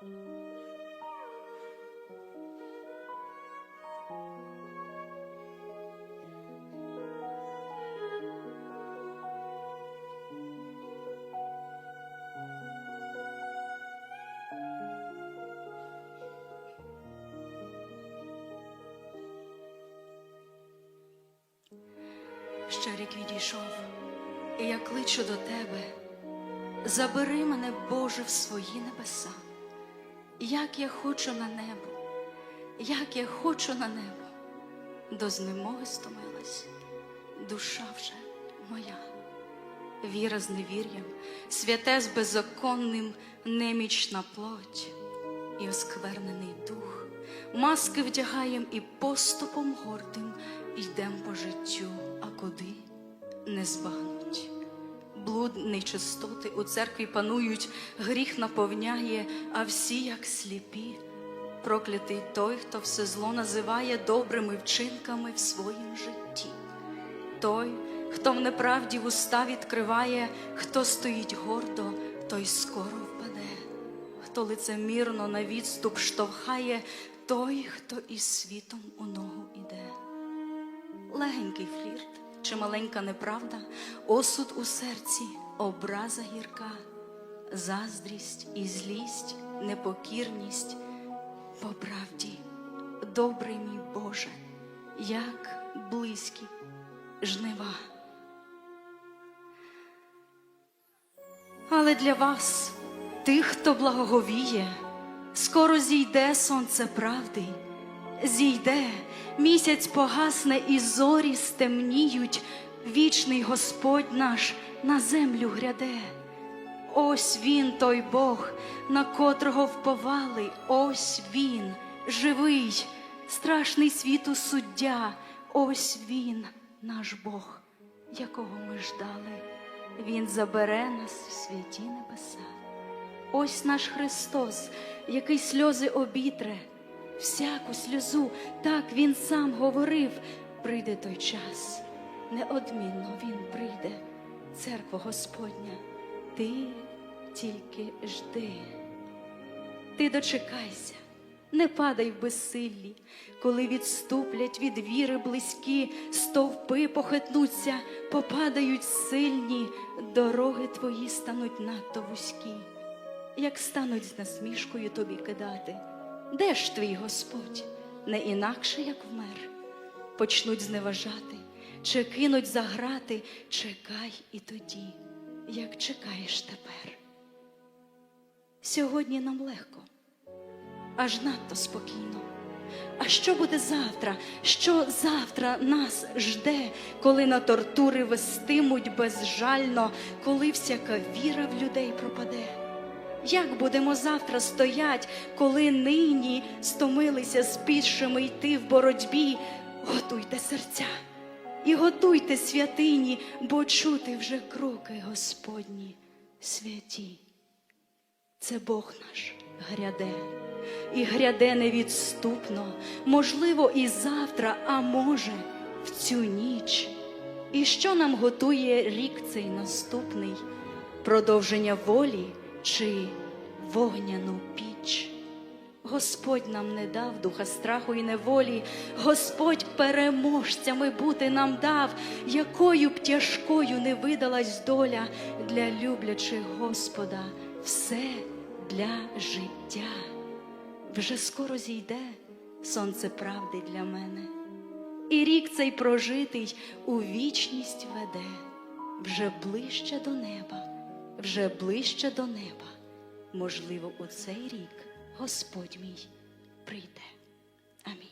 Ще рік відійшов, і я кличу до тебе. Забери мене, Боже, в свої небеса. Як я хочу на небо, як я хочу на небо, до знемоги стомилась, душа вже моя. Віра з невір'ям, святе з беззаконним, немічна плоть і осквернений дух. Маски вдягаєм і поступом гордим йдем по життю, а куди не збагнуть. Блуд нечистоти у церкві панують, гріх наповняє, а всі, як сліпі. Проклятий той, хто все зло називає добрими вчинками в своїм житті. Той, хто в неправді вуста відкриває, хто стоїть гордо, той скоро впаде, хто лицемірно на відступ штовхає, той, хто із світом у ногу іде. Легенький флірт чи маленька неправда, осуд у серці, образа гірка, заздрість і злість, непокірність по правді, добрий мій Боже, як близькі жнива. Але для вас, тих, хто благоговіє, скоро зійде сонце правди, зійде, місяць погасне і зорі стемніють, вічний Господь наш на землю гряде. Ось він, той Бог, на котрого вповали, ось він, живий, страшний світу суддя, ось він, наш Бог, якого ми ждали. Він забере нас в святі небеса. Ось наш Христос, який сльози обітре, всяку сльозу, так Він сам говорив, прийде той час, неодмінно Він прийде, церква Господня, ти тільки жди. Ти дочекайся, не падай в безсиллі, коли відступлять від віри близькі, стовпи похитнуться, попадають сильні, дороги твої стануть надто вузькі, як стануть з насмішкою тобі кидати. Де ж твій Господь? Не інакше, як вмер, почнуть зневажати, чи кинуть заграти, чекай і тоді, як чекаєш тепер. Сьогодні нам легко, аж надто спокійно. А що буде завтра? Що завтра нас жде, коли на тортури вестимуть безжально, коли всяка віра в людей пропаде? Як будемо завтра стоять, коли нині стомилися спішими йти в боротьбі? Готуйте серця і готуйте святині, бо чути вже кроки Господні святі. Це Бог наш гряде, і гряде невідступно, можливо, і завтра, а може, в цю ніч. І що нам готує рік цей наступний? Продовження волі чи вогняну піч? Господь нам не дав духа страху і неволі, Господь переможцями бути нам дав, якою б тяжкою не видалась доля для люблячих Господа, все для життя. Вже скоро зійде сонце правди для мене, і рік цей прожитий у вічність веде, вже ближче до неба, вже ближче до неба. Можливо, у цей рік Господь мій прийде. Амінь.